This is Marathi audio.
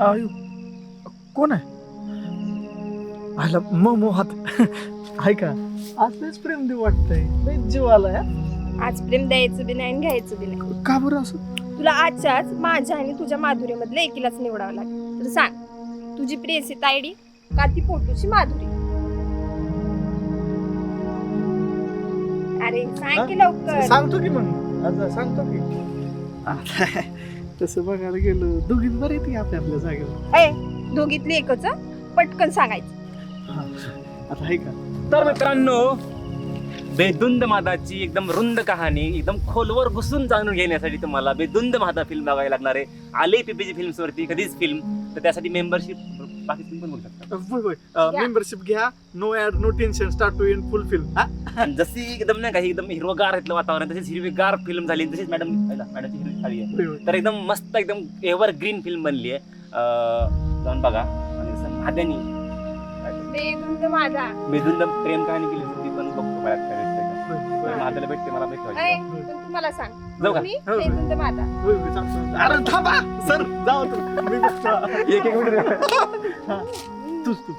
आयु. कोण आहे? आयला म मोहात ऐका असंच प्रेम देऊ वाटतंय. लय जीव आलाय हा. आज प्रेम द्यायचं बी नाही आणि घ्यायचं बी नाही. का बरं असं? तुला आजच्याच माझ्या आणि तुझ्या माधुरीमधलं एकीलाच निवडावं लागेल. तर सांग तुझी प्रेयसी तायडी का ती पोटूची माधुरी? अरे सांग की लवकर. सांगतो की मग. आता सांगतो की. तसं बघायला गेलो दोघीच बरे ती आपल्या आपल्या जागेवर ए दोघीतली एकच हं? पटकन सांगायचं हा. आता आहे का तर मित्रांनो बेधुंद मादाची एकदम रुंद कहाणी एकदम खोलवर घुसून जाणून घेण्यासाठी तुम्हाला बेधुंद मादा फिल्म बघायला लागणार आहे आले पीपीजी फिल्म्स वरती कधीच फिल्म तर त्यासाठी मेंबरशिप बाकी तुम्ही पण बोलू शकता. होय होय. घ्या. मेंबरशिप घ्या. No ad no tension start to end full film आणि जशी एकदम नाही काही एकदम हिरवगार घेतलं वातावरण तशीच हिरवीगार फिल्म झाली तशीच मॅडम मॅडमची हिरवी झाली आहे. तर एकदम मस्त एकदम एव्हर ग्रीन फिल्म बनली आहे. अं, जाऊन बघा. आणि जसं महाद्यानी बेधुंद माझा. बेधुंद प्रेम कहाणी केली होती ती पण बघतो मला भेटते भेटते मला भेटते ए पण तू मला सांग. जाऊ का? मी हो, हो. माझा अरे थांबा! सर जाऊ तू. मी. एक एक मिनिट. तूच तू